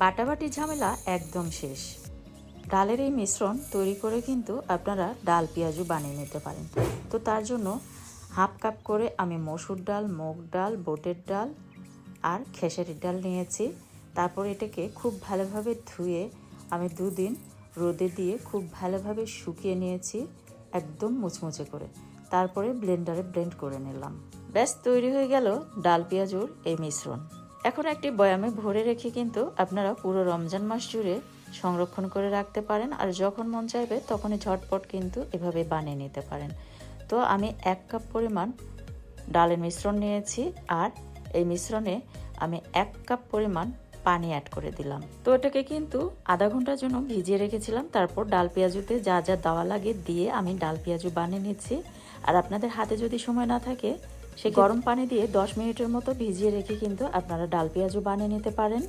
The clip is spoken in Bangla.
বাটাবাটি ঝামেলা একদম শেষ। ডালের এই মিশ্রণ তৈরি করে কিন্তু আপনারা ডাল পেঁয়াজু বানিয়ে নিতে পারেন। তো তার জন্য হাফ কাপ করে আমি মসুর ডাল, মুগ ডাল, বোটের ডাল আর খেসারির ডাল নিয়েছি। তারপর এটাকে খুব ভালোভাবে ধুয়ে আমি দুদিন রোদে দিয়ে খুব ভালোভাবে শুকিয়ে নিয়েছি একদম মুচমুচে করে। তারপরে ব্লেন্ডারে ব্লেন্ড করে নিলাম। ব্যাস, তৈরি হয়ে গেল ডাল পেঁয়াজুর এই মিশ্রণ। এখন একটি বয়ামে ভরে রেখে কিন্তু আপনারা পুরো রমজান মাস জুড়ে সংরক্ষণ করে রাখতে পারেন, আর যখন মন চাইবে তখনই ঝটপট কিন্তু এভাবে বানিয়ে নিতে পারেন। তো আমি এক কাপ পরিমাণ ডালের মিশ্রণ নিয়েছি, আর এই মিশ্রণে আমি এক কাপ পরিমাণ পানি অ্যাড করে দিলাম। তো এটাকে কিন্তু আধা ঘণ্টার জন্য ভিজিয়ে রেখেছিলাম, তারপর ডাল পেঁয়াজুতে যা যা দেওয়া লাগে দিয়ে আমি ডাল পেঁয়াজু বানিয়ে নিচ্ছি। আর আপনাদের হাতে যদি সময় না থাকে সে গরম পানি দিয়ে দশ মিনিটের মতো ভিজিয়ে রেখে কিন্তু আপনারা ডাল পেঁয়াজও বানিয়ে নিতে পারেন।